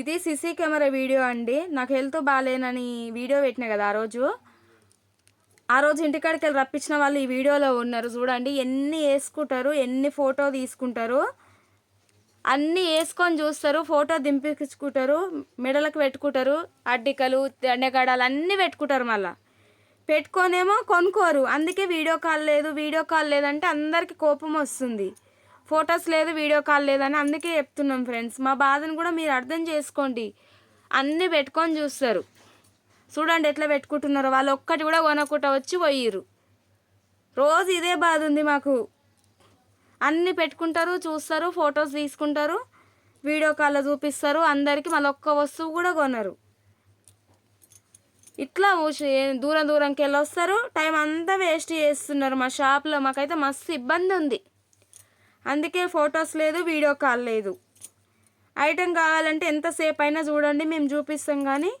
ఇది CC camera video అండి. నాకు హెల్త్ బాగాలేనని వీడియో పెట్టిన కదా ఆ రోజు. ఆ రోజు ఇంటికాడికి వెళ్ళి రప్పించిన వాళ్ళు ఈ వీడియోలో ఉన్నారు చూడండి. ఎన్ని వేసుకుంటారు ఎన్ని ఫోటో తీసుకుంటారు అన్నీ వేసుకొని చూస్తారు ఫోటో దింపించుకుంటారు మెడలకు పెట్టుకుంటారు అడ్డికలు దండగడాలు అన్నీ పెట్టుకుంటారు మళ్ళీ. పెట్టుకొనేమో కొనుక్కోరు. అందుకే వీడియో కాల్ లేదు వీడియో కాల్ లేదంటే అందరికీ కోపం వస్తుంది. ఫొటోస్ లేదు వీడియో కాల్ లేదని అందుకే చెప్తున్నాం ఫ్రెండ్స్. మా బాధను కూడా మీరు అర్థం చేసుకోండి. అన్నీ పెట్టుకొని చూస్తారు. చూడండి ఎట్లా పెట్టుకుంటున్నారో. వాళ్ళు ఒక్కటి కూడా కొనకుండా వచ్చి పోయిర్రు. రోజు ఇదే బాధ ఉంది మాకు. అన్నీ పెట్టుకుంటారు చూస్తారు ఫొటోస్ తీసుకుంటారు వీడియో కాల్లో చూపిస్తారు. అందరికీ మళ్ళీ ఒక్క వస్తువు కూడా కొనరు. ఇట్లా దూరం దూరంకి వెళ్ళి వస్తారు. టైం అంతా వేస్ట్ చేస్తున్నారు మా షాప్లో. మాకైతే మస్తు ఇబ్బంది ఉంది. అందుకే ఫొటోస్ లేదు వీడియో కాల్ లేదు. ఐటెం కావాలంటే ఎంతసేపు అయినా చూడండి మేము చూపిస్తాం కానీ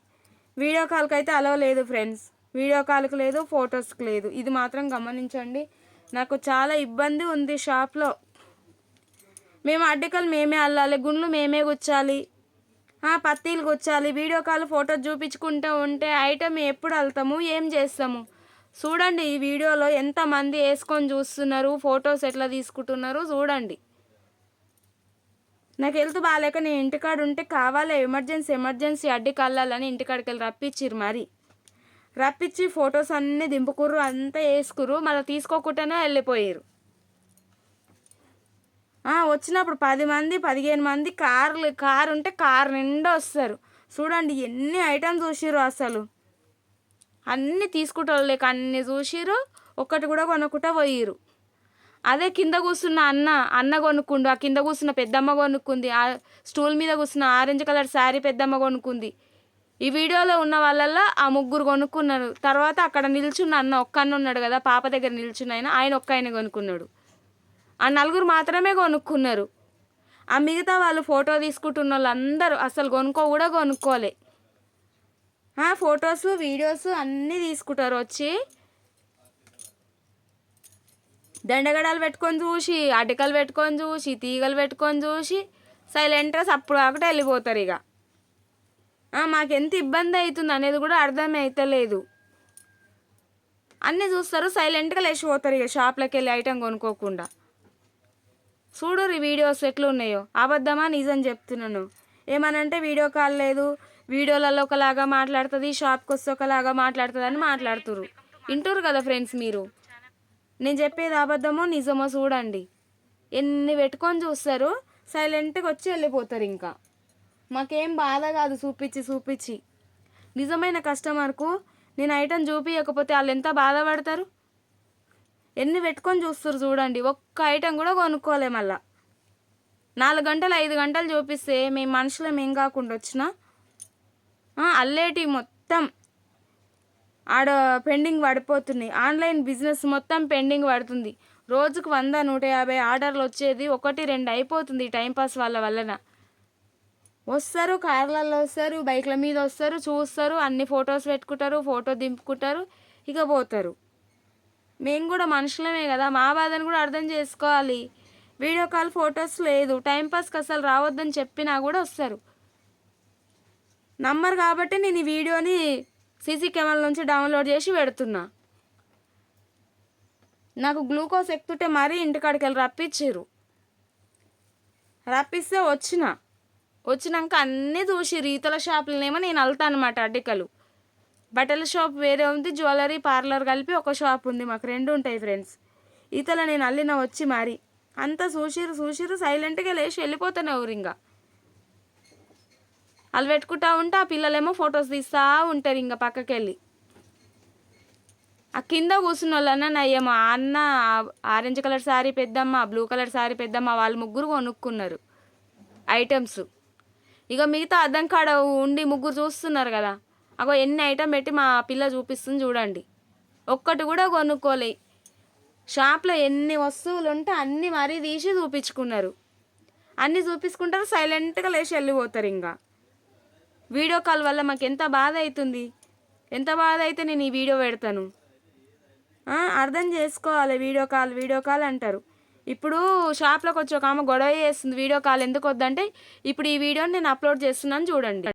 వీడియో కాల్కి అయితే అలవ లేదు ఫ్రెండ్స్. వీడియో కాల్కి లేదు ఫొటోస్కి లేదు. ఇది మాత్రం గమనించండి. నాకు చాలా ఇబ్బంది ఉంది షాప్లో. మేము అడ్డికలు మేమే అల్లాలి గుండ్లు మేమే గుచ్చాలి. పత్తిలు పత్తీలు గుచ్చాలి. వీడియో కాల్ ఫోటో చూపించుకుంటూ ఉంటే ఐటమ్ ఎప్పుడు వెళ్తాము ఏం చేస్తాము? చూడండి ఈ వీడియోలో ఎంతమంది వేసుకొని చూస్తున్నారు ఫొటోస్ ఎట్లా తీసుకుంటున్నారు చూడండి. నాకు హెల్త్ బాగాలేక నేను ఇంటికాడ ఉంటే కావాలి ఎమర్జెన్సీ ఎమర్జెన్సీ అడ్డి కళ్ళాలని ఇంటికాడికి వెళ్ళి రప్పించిర్రు మరి. రప్పించి ఫొటోస్ అన్నీ దింపుకుర్రు అంతా వేసుకుర్రు మళ్ళీ తీసుకోకుండానే వెళ్ళిపోయారు వచ్చినప్పుడు పది మంది పదిహేను మంది కార్లు కారు ఉంటే కారు నిండా వస్తారు. చూడండి ఎన్ని ఐటమ్స్ చూసిర్రు అసలు. అన్నీ తీసుకుంటోళ్ళకి అన్నీ చూసిర్రు ఒక్కటి కూడా కొనుక్కుంటా పోయిరు అదే కింద కూర్చున్న అన్న అన్న కొనుక్కుండు ఆ కింద కూర్చున్న పెద్దమ్మ కొనుక్కుంది ఆ స్టూల్ మీద కూర్చున్న ఆరెంజ్ కలర్ శారీ పెద్దమ్మ కొనుక్కుంది. ఈ వీడియోలో ఉన్న వాళ్ళల్లో ఆ ముగ్గురు కొనుక్కున్నారు. తర్వాత అక్కడ నిల్చున్న అన్న ఒక్క అన్న ఉన్నాడు కదా పాప దగ్గర నిల్చున్న ఆయన ఆయన ఒక్క ఆయన కొనుక్కున్నాడు. ఆ నలుగురు మాత్రమే కొనుక్కున్నారు. ఆ మిగతా వాళ్ళు ఫోటో తీసుకుంటున్న వాళ్ళందరూ అసలు కొనుక్కో కూడా కొనుక్కోలే. ఫొటోస్ వీడియోస్ అన్నీ తీసుకుంటారు. వచ్చి దండగడాలు పెట్టుకొని చూసి అటికలు పెట్టుకొని చూసి తీగలు పెట్టుకొని చూసి సైలెంట్గా అప్పుడు కాకుండా వెళ్ళిపోతారు ఇక. మాకెంత మాకు ఎంత ఇబ్బంది అవుతుంది అనేది కూడా అర్థం అవుతలేదు అన్నీ చూస్తారు సైలెంట్గా లేచిపోతారు ఇక షాప్లోకి వెళ్ళి ఐటెం కొనుక్కోకుండా. చూడు ఈ వీడియోస్ ఎట్లున్నాయో. అబద్ధమా నిజం చెప్తున్నాను. ఏమనంటే వీడియో కాల్ లేదు. వీడియోలలో ఒకలాగా మాట్లాడుతుంది షాప్కి వస్తే ఒకలాగా మాట్లాడుతుంది అని మాట్లాడుతురు. వింటురు కదా ఫ్రెండ్స్ మీరు? నేను చెప్పేది అబద్ధమో నిజమో చూడండి. ఎన్ని పెట్టుకొని చూస్తారు సైలెంట్గా వచ్చి వెళ్ళిపోతారు ఇంకా. మాకేం బాధ కాదు చూపించి చూపించి. నిజమైన కస్టమర్కు నేను ఐటెం చూపించకపోతే వాళ్ళు ఎంత బాధపడతారు? ఎన్ని పెట్టుకొని చూస్తారు చూడండి. ఒక్క ఐటెం కూడా కొనుక్కోలే మళ్ళా. నాలుగు గంటలు ఐదు గంటలు చూపిస్తే మేము మనుషులం ఏం కాకుండా వచ్చినా అల్లేటి మొత్తం ఆడ పెండింగ్ పడిపోతున్నాయి. ఆన్లైన్ బిజినెస్ మొత్తం పెండింగ్ పడుతుంది. రోజుకు వంద నూట యాభై ఆర్డర్లు వచ్చేది ఒకటి రెండు అయిపోతుంది టైంపాస్ వాళ్ళ వలన వస్తారు కార్లలో వస్తారు బైక్ల మీద వస్తారు చూస్తారు అన్ని ఫొటోస్ పెట్టుకుంటారు ఫోటో దింపుకుంటారు ఇక పోతారు. మేము కూడా మనుషులమే కదా మా బాధను కూడా అర్థం చేసుకోవాలి. వీడియో కాల్ ఫొటోస్ లేదు. టైంపాస్కి అసలు రావద్దని చెప్పినా కూడా వస్తారు. నమ్మరు కాబట్టి నేను ఈ వీడియోని సీసీ కెమెరా నుంచి డౌన్లోడ్ చేసి పెడుతున్నా. నాకు గ్లూకోజ్ ఎక్కుతుంటే మరీ ఇంటికాడికి వెళ్ళి రప్పించారు రప్పిస్తే వచ్చిన. వచ్చినాక అన్నీ చూసి రీతల షాపులనేమో నేను వెళ్తాను అనమాట అడ్డికలు. బట్టల షాప్ వేరే ఉంది జ్యువెలరీ పార్లర్ కలిపి ఒక షాప్ ఉంది మాకు రెండు ఉంటాయి ఫ్రెండ్స్. ఈతల నేను అల్లిన వచ్చి మరి. అంతా చూసిరు చూసిరు సైలెంట్గా లేచి వెళ్ళిపోతాను ఎవరు ఇంకా. వాళ్ళు పెట్టుకుంటా ఉంటే ఆ పిల్లలేమో ఫొటోస్ తీస్తూ ఉంటారు ఇంకా పక్కకి వెళ్ళి ఆ కింద కూర్చున్న వాళ్ళన్న నయ్యమ్మ అన్న ఆరెంజ్ కలర్ శారీ పెద్దమ్మ బ్లూ కలర్ శారీ పెద్దమ్మ వాళ్ళు ముగ్గురు కొనుక్కున్నారు ఐటమ్స్. ఇక మిగతా అద్దం కాడ ఉండి ముగ్గురు చూస్తున్నారు కదా. అగో ఎన్ని ఐటమ్ పెట్టి మా పిల్ల చూపిస్తుంది చూడండి. ఒక్కటి కూడా కొనుక్కోలే. షాప్లో ఎన్ని వస్తువులు ఉంటే అన్నీ మరీ తీసి చూపించుకున్నారు. అన్నీ చూపించుకుంటారు సైలెంట్గా లేచి వెళ్ళిపోతారు ఇంకా వీడియో కాల్ వల్ల మాకు ఎంత బాధ అవుతుంది? ఎంత బాధ అయితే నేను ఈ వీడియో పెడతాను. అర్థం చేసుకోవాలి. వీడియో కాల్ వీడియో కాల్ అంటారు. ఇప్పుడు షాప్లోకి వచ్చి ఒక ఆమె గొడవ చేస్తుంది. వీడియో కాల్ ఎందుకు వద్దంటే ఇప్పుడు ఈ వీడియోని నేను అప్లోడ్ చేస్తున్నాను చూడండి.